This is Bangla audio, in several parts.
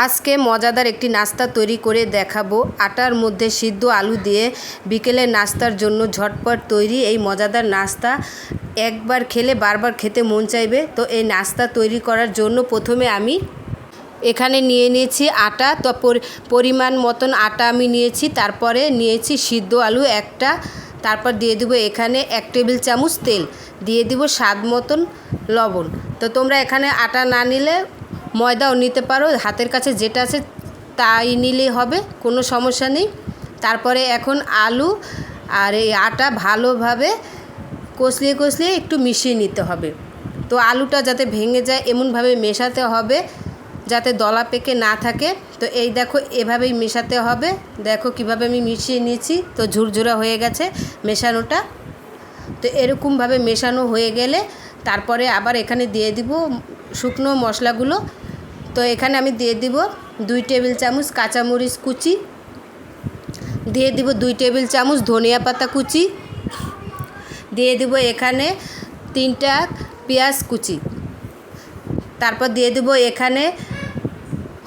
আজকে মজাদার একটি নাস্তা তৈরি করে দেখাবো। আটার মধ্যে সিদ্ধ আলু দিয়ে বিকেলের নাস্তার জন্য ঝটপট তৈরি এই মজাদার নাস্তা। একবার খেলে বারবার খেতে মন চাইবে। তো এই নাস্তা তৈরি করার জন্য প্রথমে আমি এখানে নিয়ে নিয়েছি আটা। তো পরিমাণ মতন আটা আমি নিয়েছি। তারপরে নিয়েছি সিদ্ধ আলু একটা। তারপর দিয়ে দেবো এখানে এক টেবিল চামচ তেল। দিয়ে দিব স্বাদ মতন লবণ। তো তোমরা এখানে আটা না নিলে ময়দাও নিতে পারো, হাতের কাছে যেটা আছে তাই নিলেই হবে, কোনো সমস্যা নেই। তারপরে এখন আলু আর এই আটা ভালোভাবে কষলিয়ে কষলিয়ে একটু মিশিয়ে নিতে হবে। তো আলুটা যাতে ভেঙে যায়, এমনভাবে মেশাতে হবে যাতে দলা পেকে না থাকে। তো এই দেখো, এভাবেই মেশাতে হবে। দেখো কীভাবে আমি মিশিয়ে নিয়েছি, তো ঝুরঝুরা হয়ে গেছে মেশানোটা। তো এরকমভাবে মেশানো হয়ে গেলে তারপরে আবার এখানে দিয়ে দিব শুকনো মশলাগুলো। তো এখানে আমি দিয়ে দিব দুই টেবিল চামচ কাঁচামরিচ কুচি, দিয়ে দিব দুই টেবিল চামচ ধনিয়া পাতা কুচি, দিয়ে দিব এখানে তিনটা পেঁয়াজ কুচি। তারপর দিয়ে দেব এখানে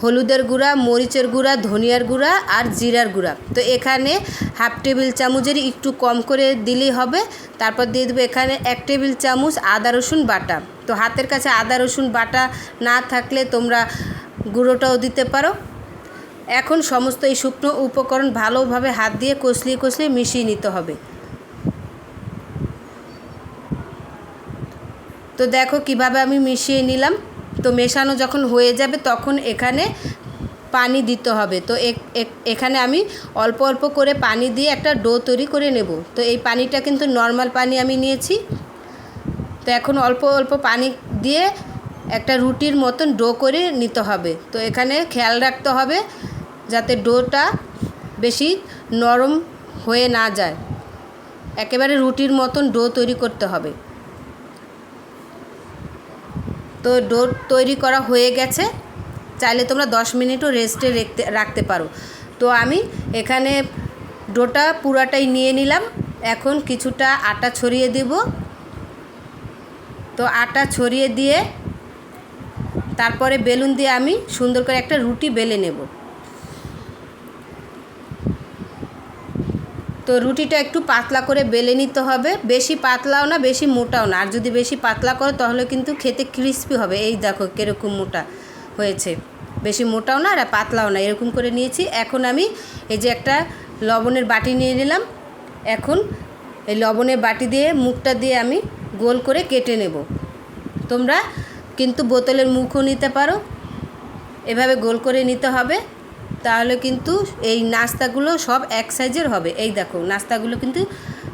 হলুদের গুঁড়া, মরিচের গুঁড়া, ধনিয়ার গুঁড়া আর জিরার গুঁড়া। তো এখানে হাফ টেবিল চামচের একটু কম করে দিলেই হবে। তারপর দিয়ে দেবো এখানে এক টেবিল চামচ আদা রসুন বাটা। তো হাতের কাছে আদা, রসুন, বাটা না থাকলে তোমরা গুঁড়োটাও দিতে পারো। এখন সমস্ত এই শুকনো উপকরণ ভালোভাবে হাত দিয়ে কষলিয়ে কষলিয়ে মিশিয়ে নিতে হবে। তো দেখো কীভাবে আমি মিশিয়ে নিলাম। তো মেশানো যখন হয়ে যাবে তখন এখানে পানি দিতে হবে। তো এখানে আমি অল্প অল্প করে পানি দিয়ে একটা ডো তৈরি করে নেব। তো এই পানিটা কিন্তু নর্মাল পানি আমি নিয়েছি। তো এখন অল্প অল্প পানি দিয়ে একটা রুটির মতন ডো করে নিতে হবে। তো এখানে খেয়াল রাখতে হবে যাতে ডোটা বেশি নরম হয়ে না যায়। একেবারে রুটির মতন ডো তৈরি করতে হবে। তো ডো তৈরি করা হয়ে গেছে। চাইলে তোমরা দশ মিনিটও রেস্টে রাখতে রাখতে পারো। তো আমি এখানে ডোটা পুরাটাই নিয়ে নিলাম। এখন কিছুটা আটা ছড়িয়ে দেব। তো আটা ছড়িয়ে দিয়ে তারপরে বেলুন দিয়ে আমি সুন্দর করে একটা রুটি বেলে নেব। তো রুটিটা একটু পাতলা করে বেলে নিতে হবে। বেশি পাতলাও না, বেশি মোটাও না। আর যদি বেশি পাতলা করো, তাহলে কিন্তু খেতে ক্রিস্পি হবে। এই দেখো কীরকম মোটা হয়েছে। বেশি মোটাও না আর পাতলাও না, এরকম করে নিয়েছি। এখন আমি এই যে একটা লবণের বাটি নিয়ে নিলাম। এখন এই লবণের বাটি দিয়ে, মুখটা দিয়ে আমি গোল করে কেটে নেব। তোমরা কিন্তু বোতলের মুখও নিতে পারো। এভাবে গোল করে নিতে হবে। তাহলে কিন্তু এই নাস্তাগুলো সব এক সাইজের হবে। এই দেখো, নাস্তাগুলো কিন্তু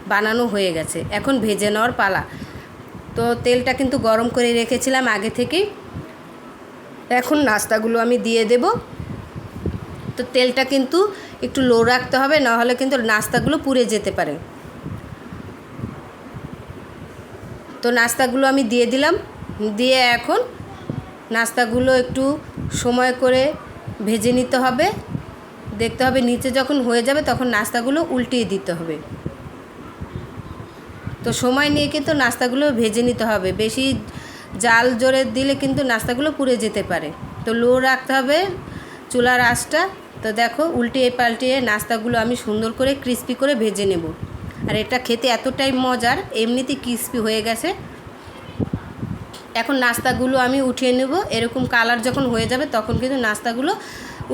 বানানো হয়ে গেছে। এখন ভেজে নেওয়ার পালা। তো তেলটা কিন্তু গরম করে রেখেছিলাম আগে থেকেই। এখন নাস্তাগুলো আমি দিয়ে দেব। তো তেলটা কিন্তু একটু লো রাখতে হবে, নাহলে কিন্তু নাস্তাগুলো পুড়ে যেতে পারে। তো নাস্তাগুলো আমি দিয়ে দিলাম। দিয়ে এখন নাস্তাগুলো একটু সময় করে ভেজে নিতে হবে। দেখতে হবে নিচে যখন হয়ে যাবে তখন নাস্তাগুলো উল্টিয়ে দিতে হবে। তো সময় নিয়ে কিন্তু নাস্তাগুলো ভেজে নিতে হবে। বেশি জাল জোরে দিলে কিন্তু নাস্তাগুলো পুড়ে যেতে পারে। তো লো রাখতে হবে চুলার আঁচটা। তো দেখো উল্টিয়ে পাল্টিয়ে নাস্তাগুলো আমি সুন্দর করে ক্রিস্পি করে ভেজে নেব। আর এটা খেতে এতটাই মজার, এমনিতে ক্রিস্পি হয়ে গেছে। এখন নাস্তাগুলো আমি উঠিয়ে নেব। এরকম কালার যখন হয়ে যাবে, তখন কিন্তু নাস্তাগুলো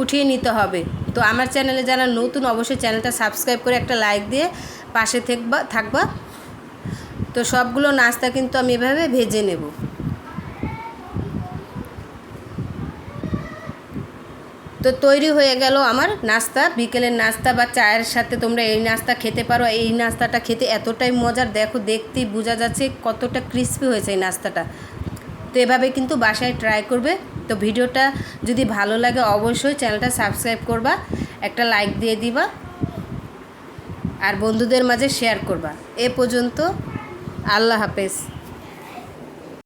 উঠিয়ে নিতে হবে। তো আমার চ্যানেলে যারা নতুন, অবশ্যই চ্যানেলটা সাবস্ক্রাইব করে একটা লাইক দিয়ে পাশে থাকবা থাকবা। তো সবগুলো নাস্তা কিন্তু আমি এভাবে ভেজে নেব। তো তৈরি হয়ে গেল আমার নাস্তা। বিকেলের নাস্তা বা চায়ের সাথে তোমরা এই নাস্তা খেতে পারো। এই নাস্তাটা খেতে এতটাই মজার। দেখো, দেখতেই বোঝা যাচ্ছে কতটা ক্রিস্পি হয়েছে এই নাস্তাটা। তো এভাবে কিন্তু বাসায় ট্রাই করবে। তো ভিডিওটা যদি ভালো লাগে অবশ্যই চ্যানেলটা সাবস্ক্রাইব করবা, একটা লাইক দিয়ে দিবা, আর বন্ধুদের মাঝে শেয়ার করবা। এ পর্যন্ত আল্লাহ হাফেজ।